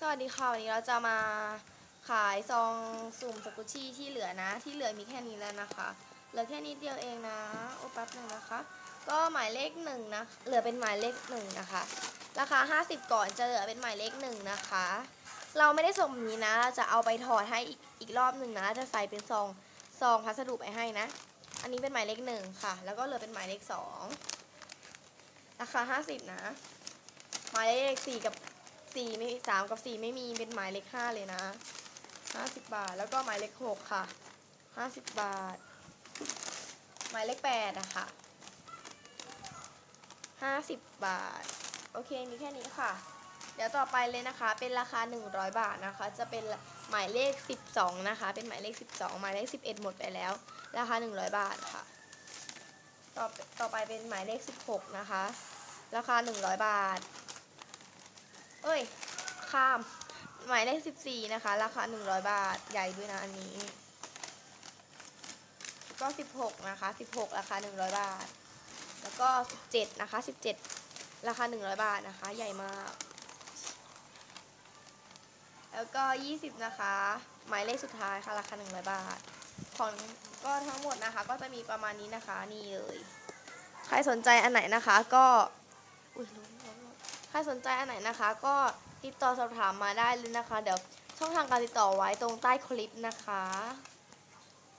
สวัสดีค่ะวันนี้เราจะมาขายซองสุ่มสกุชี่ที่เหลือนะ ที่เหลือมีแค่นี้แล้วนะคะเหลือแค่นิดเดียวเองนะโอ้แป๊บหนึงนะคะ ก็หมายเลขหนึ่งนะเหลือเป็นหมายเลขหนึ่งนะคะ ราคา 50 ก่อนจะเหลือเป็นหมายเลขหนึ่งนะคะ เราไม่ได้ส่งแบบนี้นะเราจะเอาไปถอดให้อีกอีกรอบหนึ่งนะจะใส่เป็นซองซองพัสดุไปให้นะ อันนี้เป็นหมายเลขหนึ่งค่ะ แล้วก็เหลือเป็นหมายเลขสองราคา 50 นะหมายเลขสี่กับ สี่ไม่สามกับสี่ไม่มีเป็นหมายเลขห้าเลยนะห้าสิบบาท แล้วก็หมายเลขหกค่ะห้าสิบบาท หมายเลขแปดอะค่ะห้าสิบบาท โอเคมีแค่นี้ค่ะ เดี๋ยวต่อไปเลยนะคะ เป็นราคา100บาทนะคะ จะเป็นหมายเลข12นะคะ เป็นหมายเลข12หมายเลข11หมดไปแล้ว ราคา100บาทค่ะ ต่อต่อไปเป็นหมายเลข16นะคะ ราคา100บาท เอ้ย ข้าม หมายเลข14นะคะ ราคา100บาท ใหญ่ด้วยนะอันนี้ ก็16นะคะ16ราคา100บาท แล้วก็17นะคะ17ราคา100บาทนะคะ ใหญ่มาก แล้วก็20นะคะ หมายเลขสุดท้ายค่ะ ราคา100บาท ของก็ทั้งหมดนะคะ ก็จะมีประมาณนี้นะคะ นี่เลย ใครสนใจอันไหนนะคะ ก็ อุ้ยล้มล้มล้มใค รสนใจอันไหนนะคะ ก็ติดต่อสอบถามมาได้เลยนะคะ เดี๋ยวช่องทางการติดต่อไว้ตรงใต้คลิปนะคะ